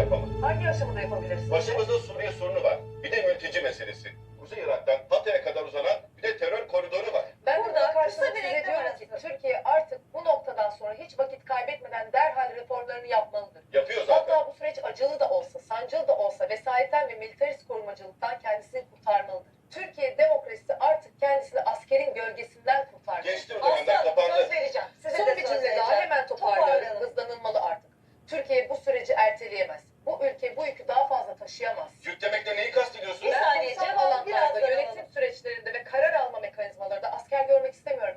yapamadık. Hangi aşamada yapabilirsiniz? Başımızda Suriye sorunu var. Bir de mülteci meselesi. Kuzey Irak'tan Hatay'a kadar uzanan bir de terör koridoru var. Ben Burada size reklam diyorum ki. Türkiye artık bu noktadan sonra hiç vakit kaybetmeden derhal reformlarını yapmalıdır. Yapıyor zaten. Hatta bu süreç acılı da olsa, sancılı da olsa vesayetten ve militarist korumacılıktan kendisini kurtarmalıdır. Türkiye demokrasisi artık kendisini askerin gölgesinden kurtarmalı. Geçti o dönemler Aslan kapandı. söz vereceğim. Size Son de bir söz cümle daha hemen toparlıyorum. Hızlanılmalı artık. Türkiye bu süreci erteleyemez.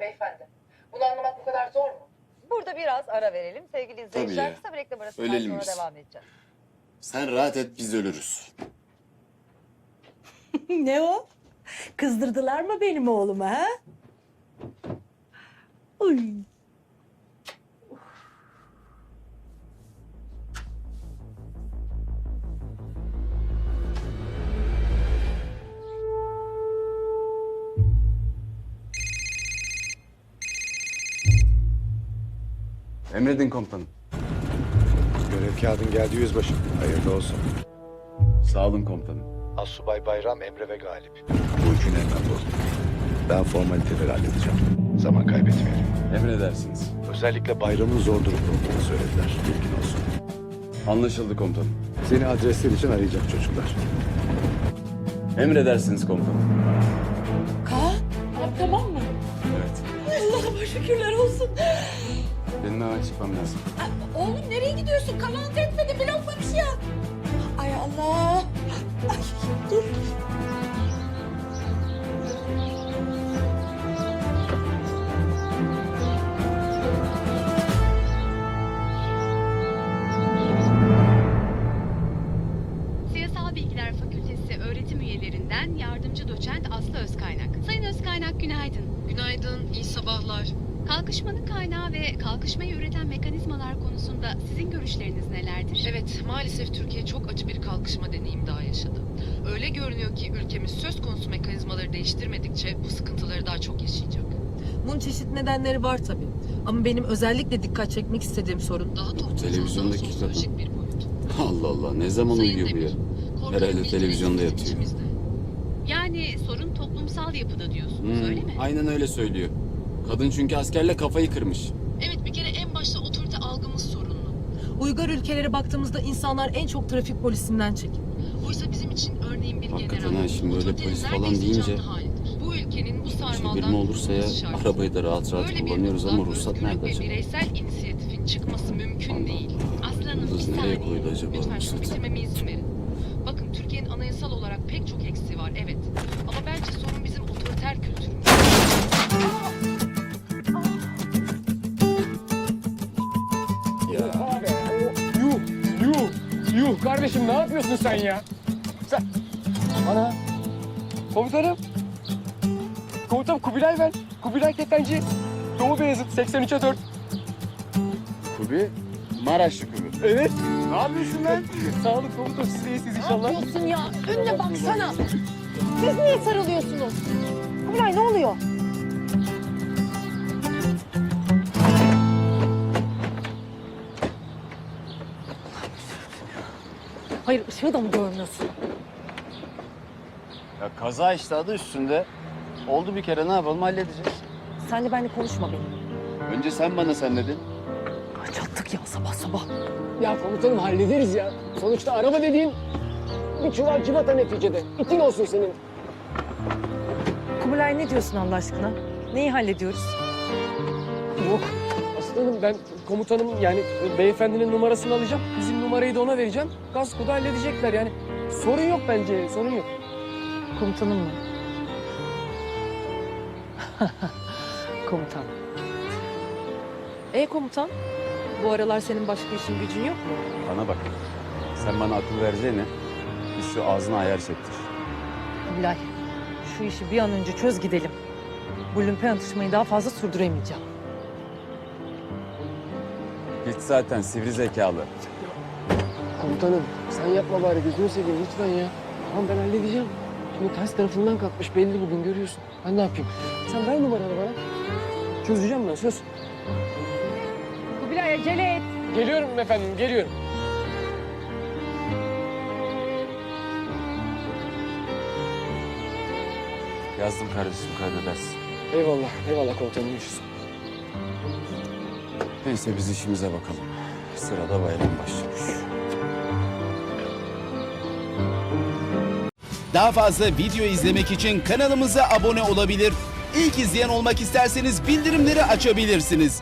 Beyefendi. Bunu anlamak bu kadar zor mu? Burada biraz ara verelim sevgili izleyiciler. ya. Kısa bir reklam arasından Ölelim sonra biz. devam edeceğiz. Sen rahat et biz ölürüz. ne o? Kızdırdılar mı benim oğlumu ha? Uy. Emredin komutanım. Görev kağıdın geldi yüzbaşım. Hayırlı olsun. Sağ olun komutanım. Asubay Bayram, Emre ve Galip. Bu üçünü hemen bul. Ben formaliteleri halledeceğim. Zaman kaybetmeyelim. Emredersiniz. Özellikle Bayram'ın zor durumda olduğunu söylediler. Bilgin olsun. Anlaşıldı komutanım. Seni adresler için arayacak çocuklar. Emredersiniz komutanım. Kaan, abi tamam mı? Evet. Allah'ıma şükürler olsun. Hemen çıkmam lazım. Oğlum nereye gidiyorsun? Kanal etmedi, bloklamış ya. Ay Allah. Ay dur. Siyasal Bilgiler Fakültesi öğretim üyelerinden yardımcı doçent Aslı Özkaynak. Sayın Özkaynak günaydın. Günaydın, iyi sabahlar. Kalkışmanın kaynağı ve kalkışmayı üreten mekanizmalar konusunda sizin görüşleriniz nelerdir? Evet, maalesef Türkiye çok acı bir kalkışma deneyimi daha yaşadı. Öyle görünüyor ki ülkemiz söz konusu mekanizmaları değiştirmedikçe bu sıkıntıları daha çok yaşayacak. Bunun çeşitli nedenleri var tabii. Ama benim özellikle dikkat çekmek istediğim sorun Daha toplumsal, televizyondaki daha sosyolojik bir boyut. Allah Allah ne zaman Sayın uyuyor bu ya? Demir, korkunç Herhalde bir televizyonda yatıyor. içimizde. Yani sorun toplumsal yapıda diyorsunuz Hmm, öyle mi? Aynen öyle söylüyor. Kadın çünkü askerle kafayı kırmış. Evet, bir kere en başta otorite algımız sorunlu. Uygar ülkelere baktığımızda insanlar en çok trafik polisinden çekin. Oysa bizim için örneğin bir Hakikaten general, ha, şimdi öyle otoritenin polis falan neredeyse deyince- halidir. Bu ülkenin bu sarmaldan birimi olursa ya kurtulması şart. arabayı da rahat rahat Böyle bir kullanıyoruz ama durumdan ruhsat özgürlük nerede ve acaba? bireysel inisiyatifin çıkması mümkün Allah değil. Aslanım bir Kız nereye saniye. koydu acaba Lütfen şunu ruhsatı? bitirmeme izin verin. Bakın Türkiye'nin anayasal olarak pek çok eksiği var evet. Ama bence yuh. Kardeşim ne yapıyorsun sen ya? Sen... Ana. Komutanım. Komutanım Kubilay ben. Kubilay Ketenci. Doğu Beyazıt 83'e 4. Kubi Maraşlı Kubi. Evet. Ne yapıyorsun lan? Sağ olun komutanım. Siz iyisiniz inşallah. Ne yapıyorsun ya? Önüne baksana. Siz niye sarılıyorsunuz? Kubilay ne oluyor? Hayır ışığı da mı görmüyorsun? Ya kaza işte adı üstünde. Oldu bir kere ne yapalım halledeceğiz. Sen de benimle konuşma benim. Önce sen bana sen dedin. Ay çattık ya sabah sabah. Ya komutanım hallederiz ya. Sonuçta araba dediğin bir çuval civata neticede. İtin olsun senin. Kubilay ne diyorsun Allah aşkına? Neyi hallediyoruz? Yok. Aslanım ben komutanım yani beyefendinin numarasını alacağım. Bizim numarayı da ona vereceğim. Kaskoda halledecekler yani. Sorun yok bence, sorun yok. Komutanım mı? komutan. E komutan? Bu aralar senin başka işin gücün yok mu? Bana bak. Sen bana akıl vereceğine biz şu ağzına ayar çektir. Kubilay, şu işi bir an önce çöz gidelim. Bu lümpen atışmayı daha fazla sürdüremeyeceğim. Git zaten sivri zekalı. Komutanım sen yapma bari gözünü seveyim lütfen ya. Tamam ben halledeceğim. Şimdi ters tarafından kalkmış belli bugün görüyorsun. Ben ne yapayım? Sen ver numaranı bana. Çözeceğim ben söz. Kubilay acele et. Geliyorum efendim geliyorum. Yazdım kardeşim kaybedersin. Eyvallah eyvallah komutanım görüşürüz. Neyse biz işimize bakalım. Sırada bayram başlamış. Daha fazla video izlemek için kanalımıza abone olabilir. İlk izleyen olmak isterseniz bildirimleri açabilirsiniz.